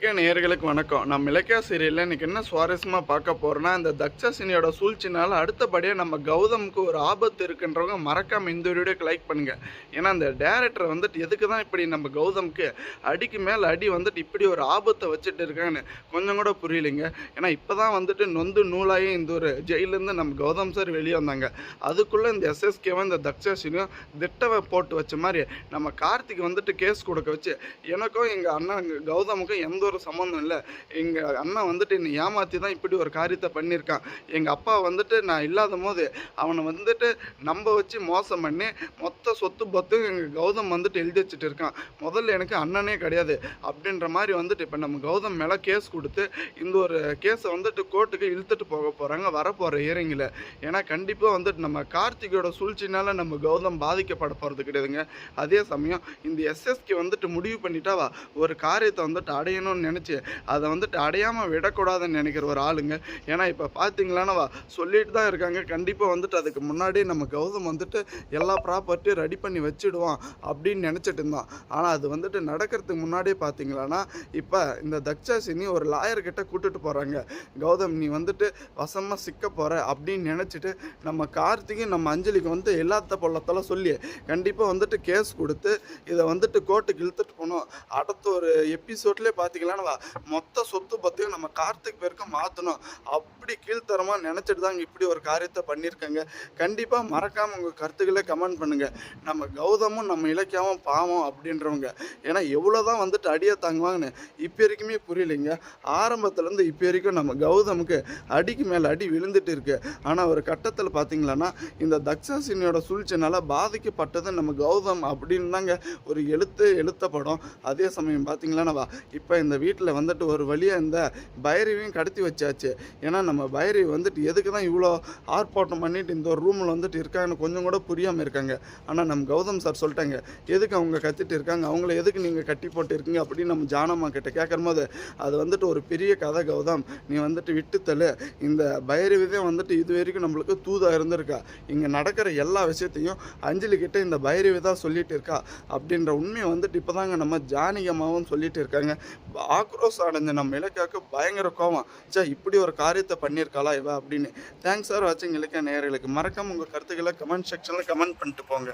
இலக்கிய வணக்கம். நம்ம இலக்கிய சீரியலில் இன்னைக்கு என்ன சுவாரஸ்யமாக பார்க்க போகிறோன்னா இந்த தக்ஷசினியோட சூழ்ச்சினால அடுத்தபடியாக நம்ம கௌதமுக்கு ஒரு ஆபத்து இருக்குன்றவங்க மறக்காமல் இந்த வீடியோக்கு லைக் பண்ணுங்கள் ஏன்னா அந்த டேரக்டர் வந்துட்டு எதுக்கு தான் இப்படி நம்ம கௌதமுக்கு அடிக்கு மேலே அடி வந்துட்டு இப்படி ஒரு ஆபத்தை வச்சுட்டு இருக்கான்னு கொஞ்சம் கூட புரியலைங்க. ஏன்னா இப்போ தான் வந்துட்டு நொந்து நூலாகி இந்த ஒரு ஜெயிலேருந்து நம்ம கௌதம் சார் வெளியே வந்தாங்க. அதுக்குள்ளே இந்த எஸ்எஸ்கேவும் இந்த தக்ஷசினியும் திட்டவை போட்டு வச்ச மாதிரி நம்ம கார்த்திக் வந்துட்டு கேஸ் கொடுக்க வச்சு எனக்கும் எங்கள் அண்ணன் கௌதமுக்கும் எந்த ஒரு சம்மந்தம் இல்லை. எங்கள் அண்ணன் வந்துட்டு என்னை ஏமாற்றி தான் இப்படி ஒரு காரியத்தை பண்ணியிருக்கான். எங்கள் அப்பா வந்துட்டு நான் இல்லாத போது அவனை வந்துட்டு நம்ப வச்சு மோசம் பண்ணி மொத்த சொத்து பத்தும் எங்கள் கௌதம் வந்துட்டு எழுதி வச்சுட்டு இருக்கான். முதல்ல எனக்கு அண்ணனே கிடையாது. அப்படின்ற மாதிரி வந்துட்டு இப்போ நம்ம கௌதம் மேலே கேஸ் கொடுத்து இந்த ஒரு கேஸை வந்துட்டு கோர்ட்டுக்கு இழுத்துட்டு போக போகிறாங்க வரப்போகிற இயரிங்கில் ஏன்னா கண்டிப்பாக வந்துட்டு நம்ம கார்த்திகோட சூழ்ச்சினால நம்ம கௌதம் பாதிக்கப்பட போகிறது கிடையாதுங்க. அதே சமயம் இந்த எஸ்எஸ்கே வந்துட்டு முடிவு பண்ணிட்டாவா ஒரு காரியத்தை வந்துட்டு அடையணும்னு நினச்சி அதை வந்துட்டு அடையாமல் விடக்கூடாதுன்னு நினைக்கிற ஒரு ஆளுங்க. ஏன்னா இப்போ பார்த்தீங்களானவா சொல்லிட்டு தான் இருக்காங்க. கண்டிப்பாக வந்துட்டு அதுக்கு முன்னாடி நம்ம கௌதம் வந்துட்டு எல்லா ப்ராப்பர்ட்டியும் ரெடி பண்ணி வச்சுடுவான் அப்படின்னு நினச்சிட்டு இருந்தான். ஆனால் அது வந்துட்டு நடக்கிறதுக்கு முன்னாடியே பார்த்தீங்களான்னா இப்போ இந்த தக்ஷாசினி ஒரு லாயர்கிட்ட கூட்டுட்டு போகிறாங்க கௌதம் நீ வந்துட்டு வசமாக சிக்க போகிற அப்படின்னு நினச்சிட்டு நம்ம கார்த்திகையும் நம்ம அஞ்சலிக்கு வந்து எல்லாத்த பொல்லத்தெல்லாம் சொல்லி கண்டிப்பாக வந்துட்டு கேஸ் கொடுத்து இதை வந்துட்டு கோர்ட்டுக்கு இழுத்துட்டு போகணும் அடுத்த ஒரு எபிசோட்லேயே பார்த்தீங்களான்னா மொத்த சொத்து பற்றியும் நம்ம கார்த்திக் பேருக்கு மாற்றணும் அப்படி கீழ்த்தரமாக நினச்சிட்டு தான் இப்படி ஒரு காரியத்தை பண்ணியிருக்கேங்க. கண்டிப்பாக மறக்காமல் உங்கள் கருத்துக்களை கமெண்ட் பண்ணுங்கள் நம்ம கௌதமும் நம்ம இலக்கியாவும் பாவம் அப்படின்றவங்க. ஏன்னா எவ்வளோ தான் வந்துட்டு அடியை தாங்குவாங்கன்னு இப்போ வரைக்குமே புரியலைங்க. ஆரம்பத்துலேருந்து இப்போ வரைக்கும் நம்ம கௌதமுக்கு அடிக்கு மேலே அடி விழுந்துட்டு இருக்கு. ஆனால் ஒரு கட்டத்தில் பார்த்தீங்களான்னா இந்த தக்ஷாசினியோட சூழ்ச்சினால பாதிக்கப்பட்டது நம்ம கௌதம் அப்படின்னு தாங்க ஒரு எழுத்து எழுத்த படம். அதே சமயம் பார்த்தீங்களானவா இப்போ இந்த வீட்டில் வந்துட்டு ஒரு வழியாக இந்த பைரவியும் கடத்தி வச்சாச்சு. ஏன்னா நம்ம பைரவி வந்துட்டு எதுக்கு தான் இவ்வளோ ஆர்ப்பாட்டம் பண்ணிட்டு இந்த ஒரு ரூமில் வந்துட்டு இருக்காங்கன்னு கொஞ்சம் கூட புரியாமல் இருக்காங்க. ஆனால் நம்ம கௌதம் சார் சொல்லிட்டாங்க எதுக்கு அவங்க கத்திட்டு இருக்காங்க? அவங்கள எதுக்கு நீங்கள் கட்டி போட்டு இருக்கீங்க அப்படின்னு நம்ம ஜானம்மா கிட்ட கேட்குற போது அது வந்துட்டு ஒரு பெரிய கதை கௌதம். நீ வந்துட்டு விட்டு தள்ளு. இந்த பைரவி தான் வந்துட்டு இது வரைக்கும் நம்மளுக்கு தூதாக இருந்திருக்கா. இங்கே நடக்கிற எல்லா விஷயத்தையும் அஞ்சலி கிட்ட இந்த பைரவி தான் சொல்லிட்டு இருக்கா. அப்படின்ற உண்மையை வந்துட்டு இப்போதாங்க நம்ம ஜானகியம்மாவும் சொல்லிட்டு இருக்காங்க. ஆக்ரோஷம் அடைஞ்ச நம்ம இலக்காவுக்கு பயங்கர கோவம் சே இப்படி ஒரு காரியத்தை பண்ணியிருக்காளா இவ அப்படின்னு. தேங்க்ஸ் சார் வச்சுங்க இலக்கிய நேர்களுக்கு மறக்காம உங்கள் கருத்துக்களை கமெண்ட் செக்ஷனில் கமெண்ட் பண்ணிட்டு போங்க.